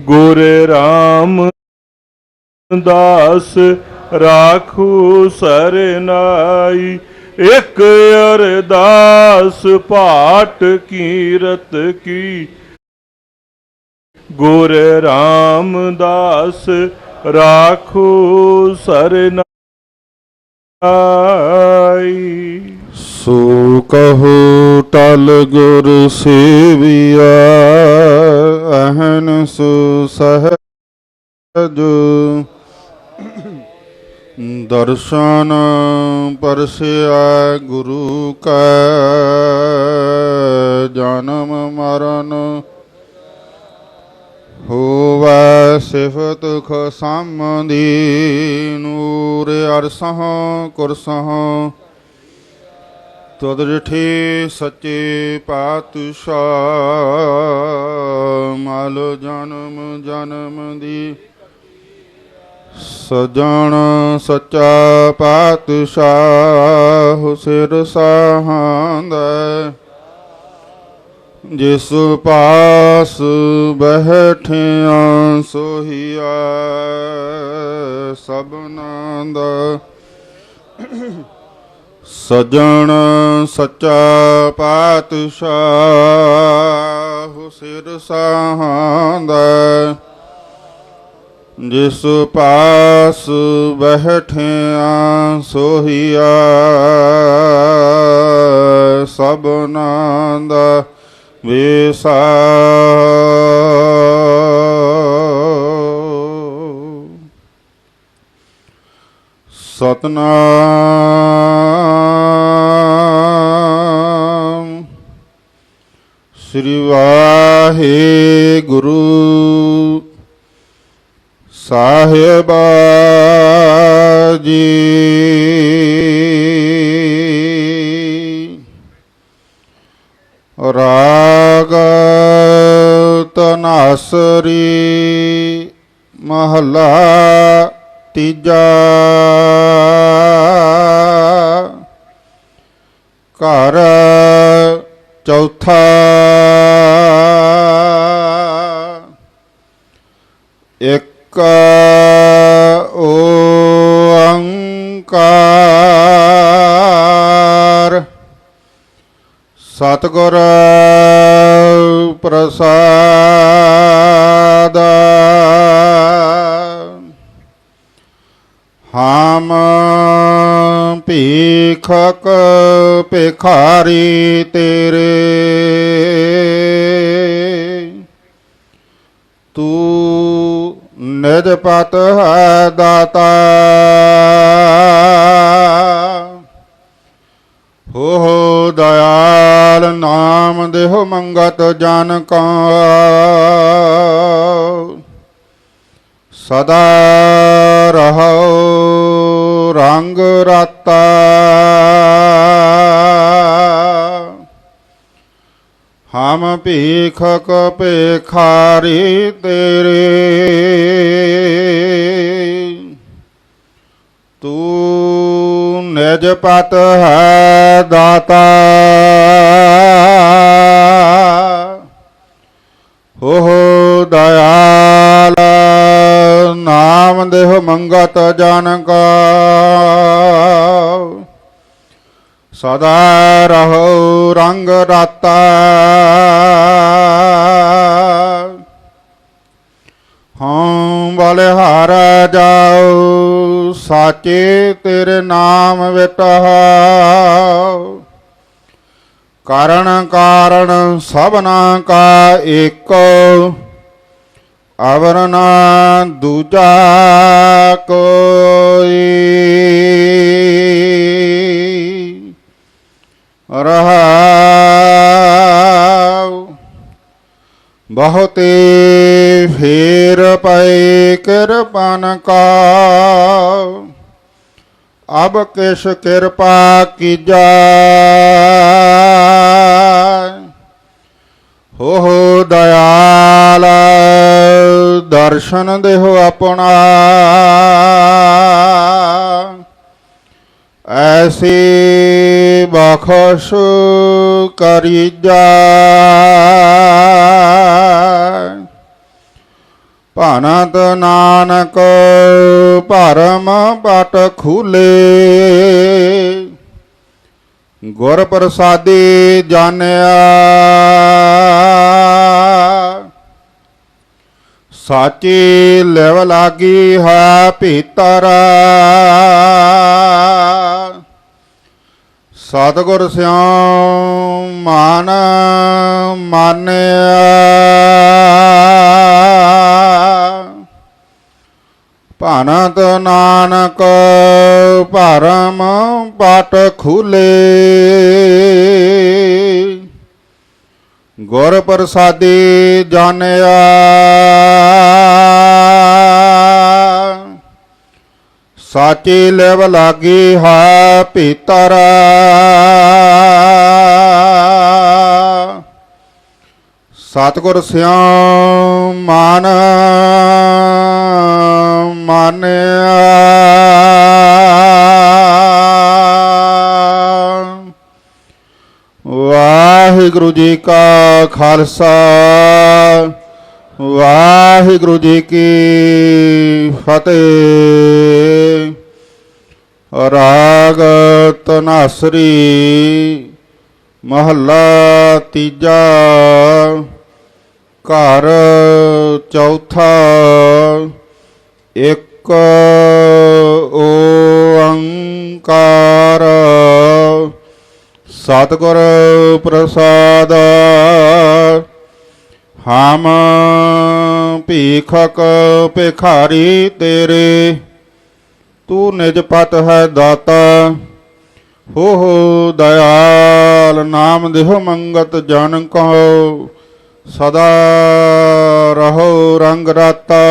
ਗੁਰ RAM ਦਾਸ ਰਾਖੂ ਸਰਨਾਈ, ਇਕ ਅਰਦਾਸ ਪਾਟ ਕੀਰਤ ਕੀ। ਗੁਰ ਰਾਮਦਾਸ ਰਾਖੂ ਸਰਨਾਈ। ਸੋ ਕਹੋ ਟਲ ਗੁਰ ਸੇਵਿਆ ਸਹਜ ਦਰਸ਼ਨ ਪਰਸਿਆ ਗੁਰੂ ਕੈ ਜਨਮ ਮਰਨ ਹੋਵੈ ਸਿਫਤ ਖਸਮਦੀ ਨੂਰ ਅਰਸਹ ਕੁਰਸਹ ਤਦ ਰਿਠੇ ਸੱਚੇ ਪਾਤਸ਼ਾਹ ਮਲ ਜਨਮ ਜਨਮ ਦੀ। ਸਜਣ ਸੱਚਾ ਪਾਤਸ਼ਾਹ ਸਿਰ ਸਾਹਾਂਦਾ ਜਿਸ ਪਾਸ ਬਹਿਠਿਆ ਸੋਹੀਆ ਸਭਨਾਂ ਦਾ ਸਜਣ ਸੱਚਾ ਪਾਤਸ਼ਾਹ ਸਿਰ ਸਾਹਾਂਦਾ ਜਿਸ ਪਾਸ ਬਹਿਠਿਆ ਸੋਹੀਆ ਸਭਨਾਂ ਦਾ ਵਿਸਾ। ਸਤਨਾਮ ਸ੍ਰੀ ਵਾਹਿਗੁਰੂ। ਸਾਹਿਬਾ ਜੀ ਰਾਗ ਤਨਾਸਰੀ ਮਹਲਾ ਤੀਜਾ। ਘਰ ਚੌਥਾ। ਇੱਕ ਓੰਕਾਰ। ਸਤਿਗੁਰ ਪ੍ਰਸਾਦ। ਹਮ ਭੀਖਕ ਭਿਖਾਰੀ ਤੇਰੇ। ਨਿਜ ਪਤ ਹੈ ਦਾਤਾ। ਹੋ ਹੋ ਦਇਆਲ ਨਾਮ ਦੇਹੁ ਮੰਗਤ ਜਨ ਕਾ ਸਦਾ ਰਹੋ ਰੰਗ ਰਾਤਾ। ਹਮ ਭੀਖਕ ਭੇਖਾਰੀ ਤੇਰੇ। ਤੂੰ ਨਿਜ ਪਤ ਹੈ ਦਾਤਾ। ਹੋ ਹੋ ਦਇਆਲ, ਨਾਮ ਦੇਹ ਮੰਗਤ ਜਨ ਕਾ ਸਦਾ ਰਹੋ ਰੰਗ ਰਾਤਾ। ਹਉ ਬਲਿਹਾਰ ਜਾਉ ਸਾਚੇ ਤੇਰੇ ਨਾਮ ਵਿਟਹੁ। ਕਾਰਣ ਕਾਰਣ ਸਭਨਾ ਕਾ ਏਕ। ਅਵਰ ਨਾ ਦੂਜਾ ਕੋਈ। ਰਹਾਉ। ਬਹੁਤੇ ਫੇਰ ਪਏ ਕਿਰਪਨ ਕਾ ਅਬ ਕਿਸ ਕਿਰਪਾ ਕੀਜਾ ਹੋ ਹੋ ਦਇਆਲ ਦਰਸ਼ਨ ਦੇਹੁ ਆਪਣਾ। ਐਸੀ ਬਖਸ਼ ਕਰੀ ਜਾ ਭਾਨਤ ਨਾਨਕ ਭਰਮ ਪਟ ਖੂਲੇ ਗੁਰ ਪ੍ਰਸਾਦੀ ਜਾਣਿਆ ਸਾਚੀ ਲੈਵ ਲਾਗੀ ਹੈ ਭੀਤਰ ਸਤਿਗੁਰ ਸਿਉ ਮਨ ਮਾਨਿਆ। ਭਾਨਤ ਨਾਨਕ ਭਰਮ ਪਟ ਖੁਲੇ। ਗੁਰ ਪ੍ਰਸਾਦੀ ਜਾਣਿਆ। ਸਾਚੀ ਲਿਵ ਲਾਗੀ ਹੈ ਭੀਤਰ। ਸਤਿਗੁਰ ਸਿਉ ਮਨ, ਮਾਨਿਆ। ਵਾਹਿਗੁਰੂ ਜੀ ਕਾ ਖਾਲਸਾ, ਵਾਹਿਗੁਰੂ ਜੀ ਕੀ ਫਤਿਹ। ਰਾਗ ਤਨਾਸਰੀ ਮਹੱਲਾ ਤੀਜਾ ਘਰ ਚੌਥਾ ਇੱਕ ਓੰਕਾਰ। ਸਤਿਗੁਰ ਪ੍ਰਸਾਦ ਹਮ ਭੀਖਕ ਭਿਖਾਰੀ ਤੇਰੇ। ਤੂੰ ਨਿਜ ਪਤ ਹੈ ਦਾਤਾ। ਹੋ ਹੋ ਦਇਆਲ, ਨਾਮ ਦੇਹ ਮੰਗਤ ਜਨ ਕਹੋ ਸਦਾ ਰਹੋ ਰੰਗ ਰਾਤਾ।